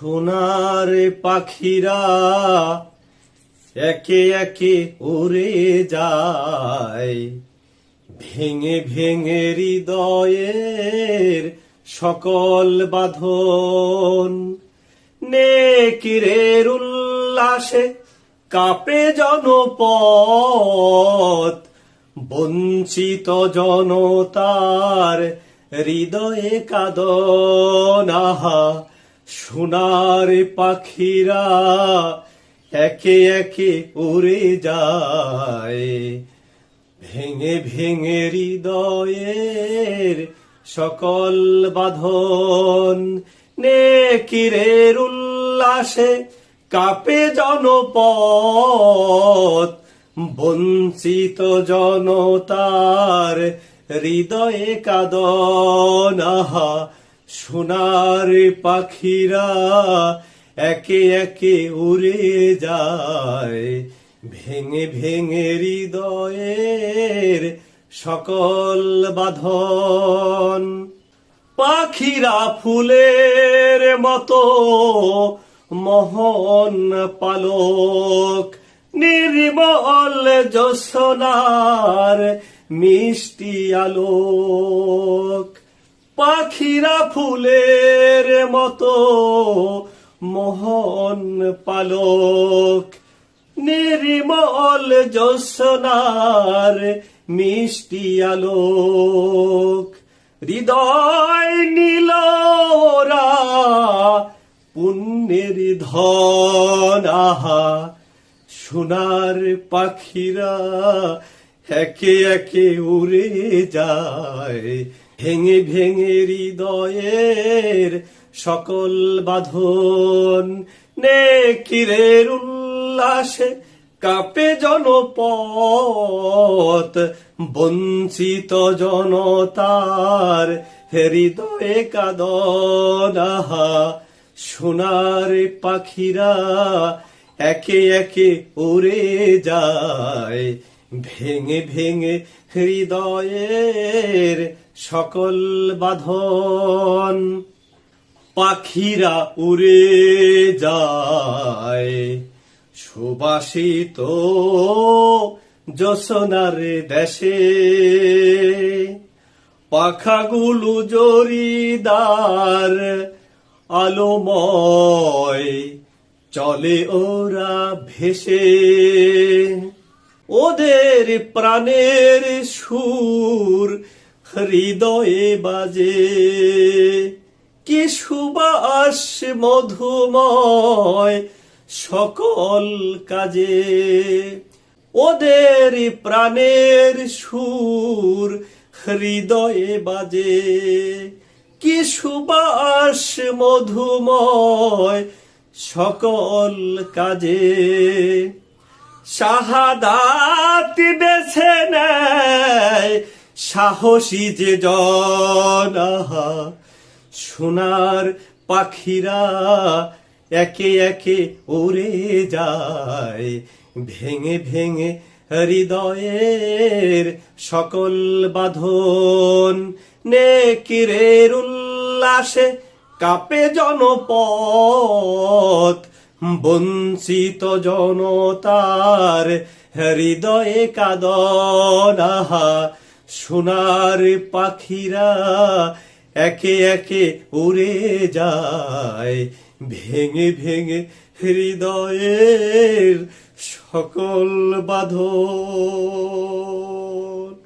সোনার পাখিরা একে একে উড়ে যায়। ভেঙে ভেঙে হৃদয়ের সকল বাঁধন। নেকিরের উল্লাসে কাপে জনপথ। বঞ্চিত জনতার হৃদয়ে কাদনাহা সোনার পাখিরা একে একে উড়ে যায়। ভেঙে ভেঙে হৃদয়ের সকল বাঁধন নেকিরের উল্লাসে কাপে জনপথ বঞ্চিত জনতার হৃদয়ে কাদনাহা সোনার পাখিরা একে একে উড়ে যায়। ভেঙে ভেঙে হৃদয়ের সকল বাঁধন। পাখিরা ফুলের মতো মোহন পালক। নির্মল যশোনার মিষ্টি আলোক। পাখিরা ফুলের মতো মোহন পালক, নির্মল যশোনার মিষ্টি আলোক। হৃদয় নীলরা পুণ্যের ধন, আহা, সোনার পাখিরা একে একে উড়ে যায়। ভেঙে ভেঙে হৃদয়ের সকল বাঁধন নেকিরের উল্লাসে কাপে জনপথ, বঞ্চিত জনতার হৃদয়ে কাদনাহা। সোনার পাখিরা একে একে উড়ে যায়, ভেঙে ভেঙে হৃদয়ের সকল বাঁধন পাখিরা উড়ে যায়। সুবাসিত যশোনার দেশে পাখাগুলো জরিদার আলোময় চলে ওরা ভেসে। ওদের প্রাণের সুর হৃদয়ে বাজে। কি সুবাস মধুময় সকল কাজে। ওদের প্রাণের সুর হৃদয়ে বাজে। কি সুবাস মধুময় সকল কাজে। শাহাদাত বেছে নেয় সাহসী যে জনাহা সোনার পাখিরা একে একে উড়ে যায়। ভেঙে ভেঙে হৃদয়ের সকল বাঁধন নেকিরের উল্লাসে কাপে জনপথ। বঞ্চিত জনতার হৃদয়ে কাদনাহা সোনার পাখিরা একে একে উড়ে যায়। ভেঙে ভেঙে হৃদয়ের সকল বাঁধন।